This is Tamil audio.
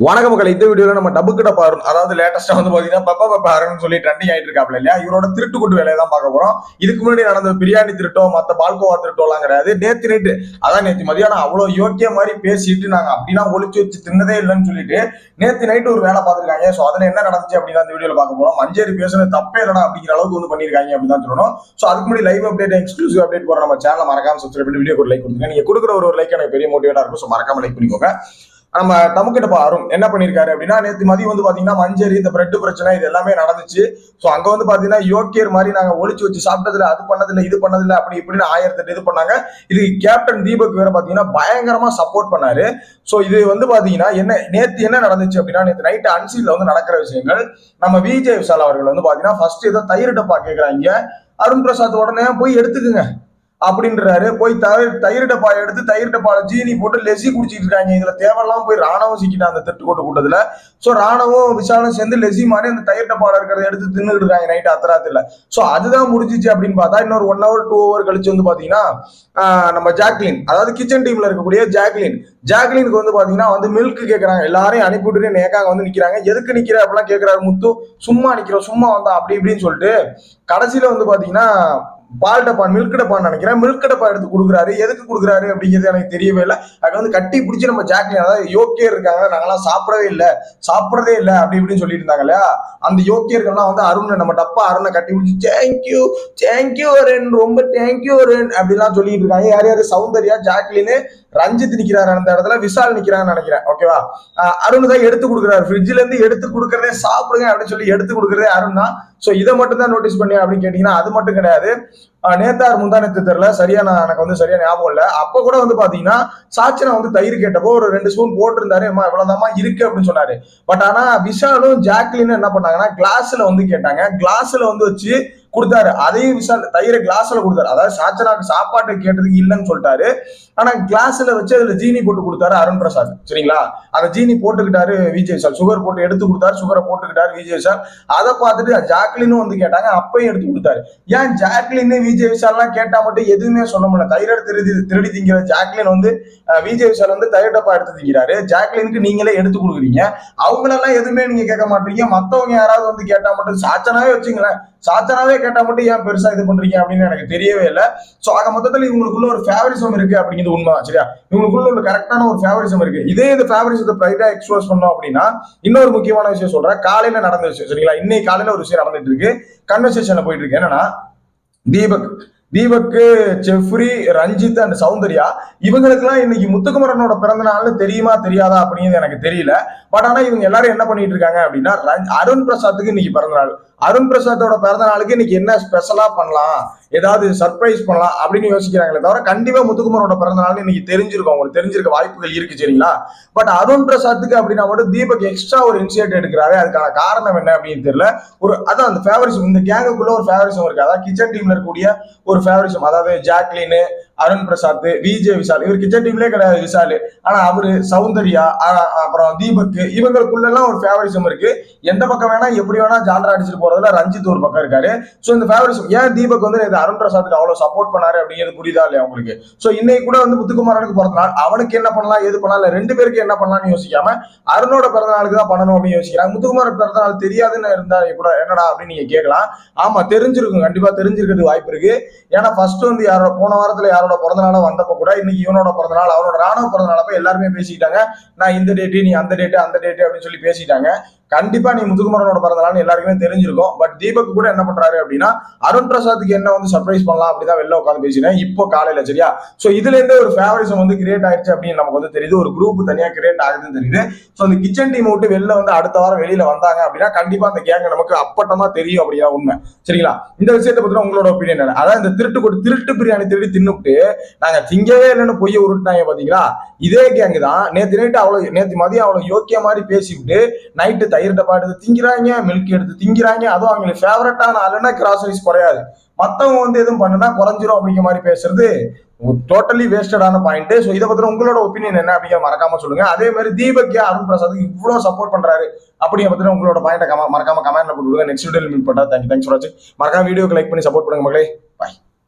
வணக்க மக்கள் இந்த வீடியோவில் நம்ம டபுக்கு டப்பா அருண் அதாவது லேட்டஸ்ட்டாக வந்து பார்த்தீங்கன்னா பப்பா பப்பா அருண் சொல்லி ட்ரெண்டிங் ஆகிட்டு இருக்காப்ல இல்லையா? இவரோட திருட்டு கொட்டு வேலையை தான் பார்க்க போகிறோம் இதுக்கு முன்னாடி நடந்த பிரியாணி திருட்டோ மற்ற பால்கோவா திருட்டோலாம் கிடையாது. நேற்று நைட்டு அதான் நேற்று மதியானம் அவ்வளோ யோக்கிய மாதிரி பேசிட்டு நாங்கள் அப்படிலாம் ஒழிச்சு வச்சு தின்னதே இல்லைன்னு சொல்லிட்டு நேற்று நைட்டு ஒரு வேலை பார்த்துருக்காங்க. ஸோ அதில் என்ன நடந்துச்சு அப்படின்னு இந்த வீடியோவில் பார்க்க போகிறோம் மஞ்சேரி பேசுனது தப்பே இல்லைனா அப்படிங்கிற அளவுக்கு வந்து பண்ணியிருக்காங்க அப்படின்னு தான் சொல்லணும். ஸோ அதுக்கு முன்னாடி லைவ் அப்டேட் எக்ஸ்க்ளூசிவ் அப்டேட் போகிற நம்ம சேனலை மறக்காம சப்ஸ்கிரைப் பண்ணி வீடியோ ஒரு லைக் கொடுத்துங்க நீங்கள் கொடுக்குற ஒரு லைக் எனக்கு பெரிய மோட்டிவேட்டாக இருக்கும். ஸோ மறக்காம லைக் பண்ணிக்கோங்க. நம்ம டமுக்கிட்ட பாரும் என்ன பண்ணிருக்காரு அப்படின்னா நேற்று மதியம் வந்து பாத்தீங்கன்னா மஞ்சரி இந்த பிரெட் பிரச்சனை இது எல்லாமே நடந்துச்சு. ஸோ அங்க வந்து பாத்தீங்கன்னா யோக்கியர் மாதிரி நாங்க ஒழிச்சு வச்சு சாப்பிட்டதுல அது பண்ணதில்ல இது பண்ணதில்ல அப்படி இப்படின்னு ஆயிரத்தி இது பண்ணாங்க. இது கேப்டன் தீபக் வேற பாத்தீங்கன்னா பயங்கரமா சப்போர்ட் பண்ணாரு. ஸோ இது வந்து பாத்தீங்கன்னா என்ன நேத்து என்ன நடந்துச்சு அப்படின்னா நேற்று நைட் அன்சீல்ல வந்து நடக்கிற விஷயங்கள். நம்ம விஜய் விசால் அவர்கள் வந்து பாத்தீங்கன்னா ஃபர்ஸ்ட் ஏதோ தயிர் டப்பா கேட்கறாங்க அருண் பிரசாத் உடனே போய் எடுத்துக்குங்க. அப்படின்றாரு. போய் தயிர் தயிர் டப்பா எடுத்து தயிர் டப்பால ஜீனி போட்டு லெசி குடிச்சிட்டு இருக்காங்க. இதுல தேவையெல்லாம் போய் ராணவம் சிக்கிட்டான் அந்த திட்டு கொட்டு கூட்டத்துல. சோ ராணவம் விஷாலும் சேர்ந்து லெசி மாதிரி அந்த தயிர் டப்பால இருக்கிறத எடுத்து தின்னுட்டு இருக்காங்க நைட் அத்தராத்துல சோ அதுதான் முடிஞ்சிச்சு அப்படின்னு பார்த்தா இன்னொரு ஒன் ஹவர் டூ ஹவர் கழிச்சு வந்து பாத்தீங்கன்னா நம்ம ஜாக்லின் அதாவது கிச்சன் டீம்ல இருக்கக்கூடிய ஜாக்லின். ஜாக்லினுக்கு வந்து பாத்தீங்கன்னா வந்து மில்க் கேட்கறாங்க எல்லாரையும் அனுப்பிவிட்டு நேக்காங்க நேக்காக வந்து நிக்கிறாங்க. எதுக்கு நிக்கிற? அப்படிலாம் கேக்குறாரு முத்து. சும்மா நிக்கிறோம் சும்மா வந்தா அப்படி இப்படின்னு சொல்லிட்டு. கடைசியில வந்து பாத்தீங்கன்னா பால் டப்பா மில்க் டப்பான்னு நினைக்கிறேன். மில்க் டப்பா எடுத்து கொடுக்குறாரு. எதுக்கு கொடுக்குறாரு அப்படிங்கிறது எனக்கு தெரியவே இல்லை. அதுக்கு வந்து கட்டி பிடிச்சி நம்ம ஜாக்லின் அதாவது யோக்கியர் இருக்காங்க. நாங்கெல்லாம் சாப்பிடவே இல்லை. சாப்பிடறதே இல்லை. அப்படி இப்படின்னு சொல்லிட்டு இருந்தாங்க இல்லையா? அந்த யோக்கியர்கள்லாம் வந்து அருண் நம்ம டப்பா அருணை கட்டி பிடிச்சி தேங்க்யூ தேங்க்யூ அருண். ரொம்ப தேங்க்யூ அருண். அப்படிலாம் சொல்லிட்டு இருக்காங்க. யார் யார்? சௌந்தர்யா ஜாக்லின் ரஞ்சித் நிக்கிறாரு அந்த இடத்துல. விஷால் நிக்கிறான்னு நினைக்கிறேன். ஓகேவா அருண் தான் எடுத்து கொடுக்குறாரு. ஃப்ரிட்ஜ்ல இருந்து எடுத்து கொடுக்கறதே சாப்பிடுங்க அப்படின்னு சொல்லி எடுத்து கொடுக்குறதே அருண் தான். ஸோ இதை மட்டும் தான் நோட்டீஸ் பண்ணி அப்படின்னு கேட்டீங்கன்னா அது மட்டும் கிடையாது. நேத்தார் முந்தா நேத்து தெரியல சரியா நான் எனக்கு வந்து சரியா ஞாபகம் இல்லை. அப்ப கூட வந்து பாத்தீங்கன்னா சாச்சனா வந்து தயிர் கேட்டப்போ ஒரு ரெண்டு ஸ்பூன் போட்டிருந்தாரு. அம்மா இவ்வளவுதாம்மா இருக்கு அப்படின்னு சொன்னாரு. பட் ஆனா விஷாலும் ஜாக்லினும் என்ன பண்ணாங்கன்னா கிளாஸ்ல வந்து கேட்டாங்க. கிளாஸ்ல வந்து வச்சு கொடுத்தாரு. அதையும் விஷால் தயிரை கிளாஸ்ல கொடுத்தாரு. அதாவது சாச்சனாக்கு சாப்பாட்டு கேட்டதுக்கு இல்லைன்னு சொல்லிட்டாரு. ஆனா கிளாஸ்ல வச்சு அதுல ஜீனி போட்டு கொடுத்தாரு அருண் பிரசாத். சரிங்களா? அந்த ஜீனி போட்டுக்கிட்டாரு விஜய் சார் சுகர் போட்டு எடுத்து கொடுத்தாரு சுகரை போட்டுக்கிட்டாரு விஜய் சார் அதை பார்த்துட்டு ஜாக்லினும் வந்து கேட்டாங்க அப்பையும் எடுத்து கொடுத்தாரு. ஏன் ஜாக்லின்னு விஜய் விஷால்லாம் கேட்டா மட்டும் எதுவுமே சொல்ல முடியல. தயிரை திருடி திருடி திங்கிற ஜாக்லின் வந்து விஜய் விஷால் வந்து தயிர் டப்பா எடுத்து திங்கிறாரு. ஜாக்லினுக்கு நீங்களே எடுத்து கொடுக்குறீங்க. அவங்களெல்லாம் எதுவுமே நீங்க கேட்க மாட்டீங்க. மத்தவங்க யாராவது வந்து கேட்டா மட்டும் சாச்சனாவே வச்சுங்களேன். சாச்சனாவே கேட்டா மட்டும் ஏன் பெருசா இது பண்றீங்க அப்படின்னு எனக்கு தெரியவே இல்லை. சோ ஆக மொத்தத்துல இவங்களுக்குள்ள ஒரு ஃபேவரிசம் இருக்கு அப்படிங்கிறது உண்மைதான் சரியா? இவங்களுக்குள்ள ஒரு கரெக்டான ஒரு ஃபேவரிசம் இருக்கு. இதே இது ஃபேவரிசத்தை பிரைட்டா எக்ஸ்போஸ் பண்ணோம் அப்படின்னா இன்னொரு முக்கியமான விஷயம் சொல்றேன். காலையில நடந்த விஷயம் சரிங்களா? இன்னைக்கு காலையில ஒரு விஷயம் நடந்துட்டு இருக்கு. கன்வர்சேஷன்ல போயிட்டு இருக்கு. என்னன்னா தீபக் தீபக்கு செஃப்ரி ரஞ்சித் அண்ட் சௌந்தர்யா இவங்களுக்குலாம் இன்னைக்கு முத்துக்குமரனோட பிறந்த நாள்னு தெரியுமா தெரியாதா அப்படிங்கிறது எனக்கு தெரியல. பட் ஆனா இவங்க எல்லாரும் என்ன பண்ணிட்டு இருக்காங்க அப்படின்னா அருண் பிரசாத்துக்கு இன்னைக்கு பிறந்த நாள். அருண் பிரசாத்தோட பிறந்த நாளுக்கு இன்னைக்கு என்ன ஸ்பெஷலா பண்ணலாம்? ஏதாவது சர்ப்ரைஸ் பண்ணலாம் அப்படின்னு யோசிக்கிறாங்களே தவிர கண்டிப்பா முத்துக்குமரோட பிறந்த நாள் இன்னைக்கு தெரிஞ்சிருக்கும். அவங்களுக்கு தெரிஞ்சிருக்க வாய்ப்புகள் இருக்கு சரிங்களா? பட் அருண் பிரசாத்துக்கு அப்படின்னா மட்டும் தீபக் எக்ஸ்ட்ரா ஒரு இனிஷியேட் எடுக்கிறாரு. அதுக்கான காரணம் என்ன அப்படின்னு தெரியல. ஒரு அதான் அந்த ஃபேவரிசம் இந்த கேங்குக்குள்ள ஒரு ஃபேவரிசம் இருக்கு. அதாவது கிச்சன் டீம்ல இருக்கக்கூடிய ஒரு ஃபேவரிசம் அதாவது ஜாக்லின் அருண் பிரசாத் விஜே விஷால் இவர் கிச்சன் டீம்லேயே கிடையாது விஷால். ஆனா அவரு சௌந்தர்யா அப்புறம் தீபக் இவங்களுக்குள்ள எல்லாம் ஒரு ஃபேவரிசம் இருக்கு. எந்த பக்கம் வேணா எப்படி வேணா ஜாலரா அடிச்சுட்டு போறதுல ரஞ்சித் ஒரு பக்கம் இருக்காரு. சோ இந்த ஃபேவரிசம் ஏன் தீபக் வந்து நேத்து அருண் பிரசாத்துக்கு அவ்வளவு சப்போர்ட் பண்ணாரு அப்படிங்கிறது புரியுதா இல்லையா உங்களுக்கு? சோ இன்னைக்கு கூட வந்து முத்துக்குமாரனுக்கு பிறந்த நாள் அவனுக்கு என்ன பண்ணலாம் எது பண்ணலாம் இல்லை ரெண்டு பேருக்கு என்ன பண்ணலாம்னு யோசிக்காம அருணோட பிறந்த நாளுக்கு தான் பண்ணணும் அப்படின்னு யோசிக்கிறாங்க. முத்துக்குமார் பிறந்த நாள் தெரியாதுன்னு இருந்தா கூட என்னடா அப்படின்னு நீங்க கேட்கலாம். ஆமா தெரிஞ்சிருக்கும் கண்டிப்பா தெரிஞ்சிருக்கிறது வாய்ப்பு இருக்கு. ஏன்னா ஃபர்ஸ்ட் வந்து யாரோட போன வாரத்துல யாரோட பிறந்த வந்தப்ப கூட இன்னைக்கு இவனோட பிறந்த நாள் அவனோட ராணுவ பிறந்த நாளப்ப எல்லாருமே பேசிக்கிட்டாங்க. நான் இந்த டேட்டு நீ அந்த டேட்டு அந்த டேட்டு அப்படின்னு சொல்லி பேசிட்டாங்க. கண்டிப்பா நீ முத்துக்குமரனோட பிறந்த எல்லாருக்குமே தெரிஞ்சிருக்கும். பட் தீபக் கூட என்ன பண்றாரு அப்படின்னா அருண் பிரசாத்துக்கு என்ன வந்து சர்ப்ரைஸ் பண்ணலாம் அப்படிதான் வெளில உட்காந்து பேசினேன். இப்போ காலையில சரியா? சோ இதுல இருந்து ஒரு ஃபேவரிசம் வந்து கிரியேட் ஆயிடுச்சு அப்படின்னு நமக்கு வந்து தெரியுது. ஒரு குரூப் தனியா கிரியேட் ஆகுதுன்னு தெரியுது. சோ அந்த கிச்சன் டீம் விட்டு வெளில வந்து அடுத்த வாரம் வெளியில வந்தாங்க அப்படின்னா கண்டிப்பா அந்த கேங்க நமக்கு அப்பட்டமா தெரியும் அப்படியா உண்மை. சரிங்களா? இந்த விஷயத்தை பத்தின உங்களோட ஒப்பீனியன் என்ன? அதாவது இந்த திருட்டு கொடு திருட்டு பிரியாணி திருடி தின்னுட்டு நாங்க திங்கவே இல்லைன்னு பொய்ய உருட்டினாங்க பாத்தீங்களா? இதே கேங்கு தான். நேத்து நைட்டு அவ்வளவு நேத்து மதியம் அவ்வளவு யோக்கிய மாதிரி பேசிவிட்டு நைட்டு தயிர் டப்பா எடுத்து திங்கிறாங்க மில்க் எடுத்து திங்கிறாங்க. அதுவும் அவங்களுக்கு ஃபேவரட்டான ஆளுன்னா கிராசரிஸ் குறையாது. மற்றவங்க வந்து எதுவும் பண்ணுனா குறைஞ்சிரும் அப்படிங்கிற மாதிரி பேசுறது டோட்டலி வேஸ்டடான பாயிண்ட் ஸோ இதை பத்தின உங்களோட ஒப்பீனியன் என்ன அப்படிங்கிற மறக்காம சொல்லுங்க. அதே மாதிரி தீபக் அருண் பிரசாத் இவ்வளோ சப்போர்ட் பண்றாரு அப்படிங்கிற பத்தின உங்களோட பாயிண்ட் மறக்காம கமெண்ட்ல போட்டு நெக்ஸ்ட் வீடியோ மீட் பண்ணா தேங்க்யூ தேங்க்ஸ் ஃபார் வாட்சிங் மறக்காம வீடியோக்கு லைக் பண்ணி சப்போர்ட் பண்ணுங்க மகளே பாய்